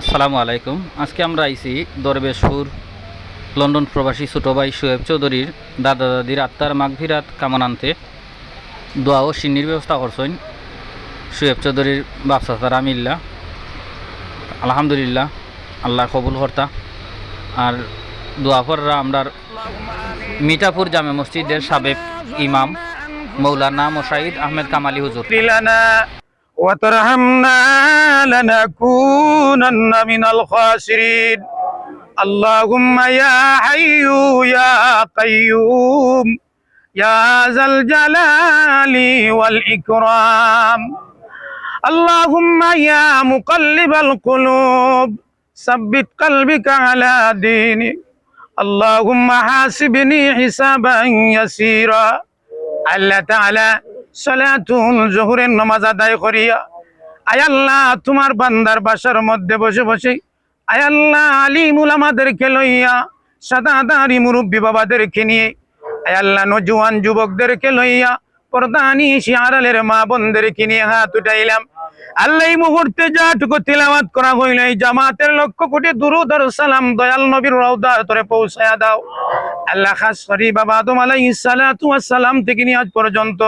আসসালামু আলাইকুম। আজকে আমরা আইসি দরবেশপুর লন্ডন প্রবাসী ছোটো ভাই সোহেব চৌধুরীর দাদা দাদির আত্মার মাঘভিরাত কামনান্তে দোয়া ও সিন্নির ব্যবস্থা করছেন সোহেব চৌধুরীর বাপসা তার আমিল্লা। আলহামদুলিল্লাহ আল্লাহ কবুল কর্তা আর দোয়া কররা আমরার মিঠাপুর জামে মসজিদের সাবেক ইমাম, মৌলানা মোশাহিদ আহমেদ কামালি হুজুর। وترحمنا لنكونن من الخاسرين. اللهم يا حي يا قيوم يا ذا الجلال والإكرام. اللهم يا مقلب القلوب ثبت قلبك على ديني. اللهم حاسبني حسابا يسيرا. الله تعالى সালাতুল নামাজ আদায় করিয়া, আয় আল্লাহ, তোমার বান্দার বাসার মধ্যে বসে বসে, আয় আল্লাহ, আলিমুল আমাদেরকে লইয়া সাদাদারি মুরব্বী বাবাদেরকে নিয়ে, আয় আল্লাহ, নজওয়ান যুবকদেরকে লইয়া প্রধানী শিয়ারালের মা নিয়ে হাত উঠাইলাম। আল্লাহ মুহূর্তে যাটুকু তিলাওয়াত করা হইল, এই জামাতের লক্ষ কোটি দুরুদ সালাম দয়াল নবীর রওদার তরে পৌঁছায়া দাও। আল্লাহ খাস বাবা আদম সালাম থেকে নিয়ে আজ পর্যন্ত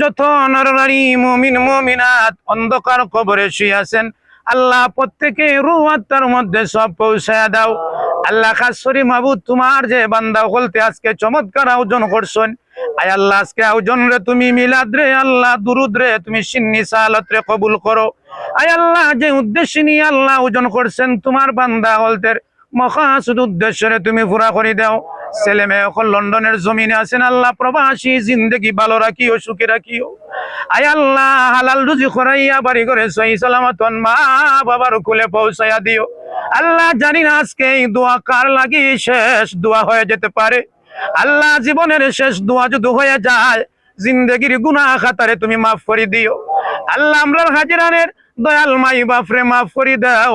যত নরনারী মুমিন, মুমিনাত, অন্ধকার কবরে শুয়ে আছেন, আল্লাহ প্রত্যেকে রুহ আত্মার মধ্যে সব পৌঁছায়া দাও। আল্লাহ খাস মাবু তোমার যে বান্দা বলতে আজকে চমৎকার আয়োজন করছেন। আয় আল্লাহ, আজকে আয়োজন রে তুমি মিলাদ রে, আল্লাহ দুরুদ রে, তুমি সিন্নি সালাত রে কবুল করো। আয় আল্লাহ, যে উদ্দেশ্য নিয়ে আল্লাহ আয়োজন করছেন, তোমার বান্দা হলতের মহাসুদ রে তুমি পুরা করে দাও। ছেলে মেয়ে এখন লন্ডনের জমিনে আছেন আল্লাহ প্রবাসী জিন্দগি ভালো রাখিও, সুখে রাখিও। আয় আল্লাহ, হালাল রুজি খরাইয়া, বাড়ি করে সহি সালামতন, মা বাবার কুলে পৌঁছাইয়া দিও। আল্লাহ জানি না আজকে এই দোয়া কার লাগি শেষ দোয়া হয়ে যেতে পারে। আল্লাহ জীবনের শেষ দোয়া যদি হয়ে যায়, জিন্দগির গুনাহ খাতারে তুমি মাফ করে দিও। আল্লাহ আমরার হাজিরানের দয়াল মাই বাপরে মাফ করে দাও।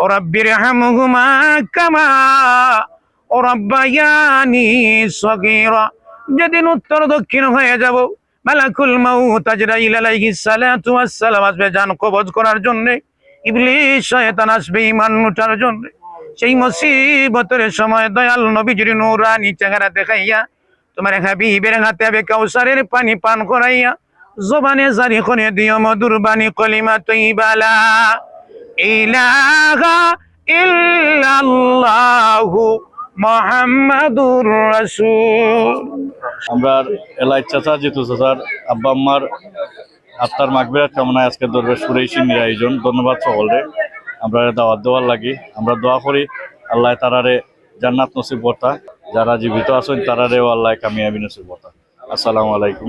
ও রব্বির হামহুমা কামা ও রব্বায়ানি সগীরা। যেদিন উত্তর দক্ষিণ হয়ে যাব, মালাকুল মাউত আজরাইল আলাইহিস সালাতু ওয়াস সালাম আসবে জান কবজ করার জন্য। ইবলিস শয়তান আসবে ঈমান লুটার জন্য। সেই মুসিবতের সময় দয়াল নবীজির নূরানি চেহারা দেখাইয়া, তোমার হাবিবের হাতে হবে কাউসারের পানি পান করাইয়া, জবানে জারি করে দিও মধুর বাণী কলিমা তৈবালা। ইলাহা ইল্লাল্লাহু মুহাম্মাদুর রাসূল। আমরা এলাই চাচা জিতু চাচার আব্বা আম্মার আত্মার মাগবিরাত কামনায় আজকে দরবেশ সুরেশিনীর আয়োজন। ধন্যবাদ সকলরে আমরা দাওয়াত দেওয়ার লাগি। আমরা দোয়া করি আল্লাহ তারারে জান্নাত নসিব বর্তা। যারা জীবিত আছেন তারারেও আল্লাহ কামিয়াবি নসিব বর্তা। আসসালামু আলাইকুম।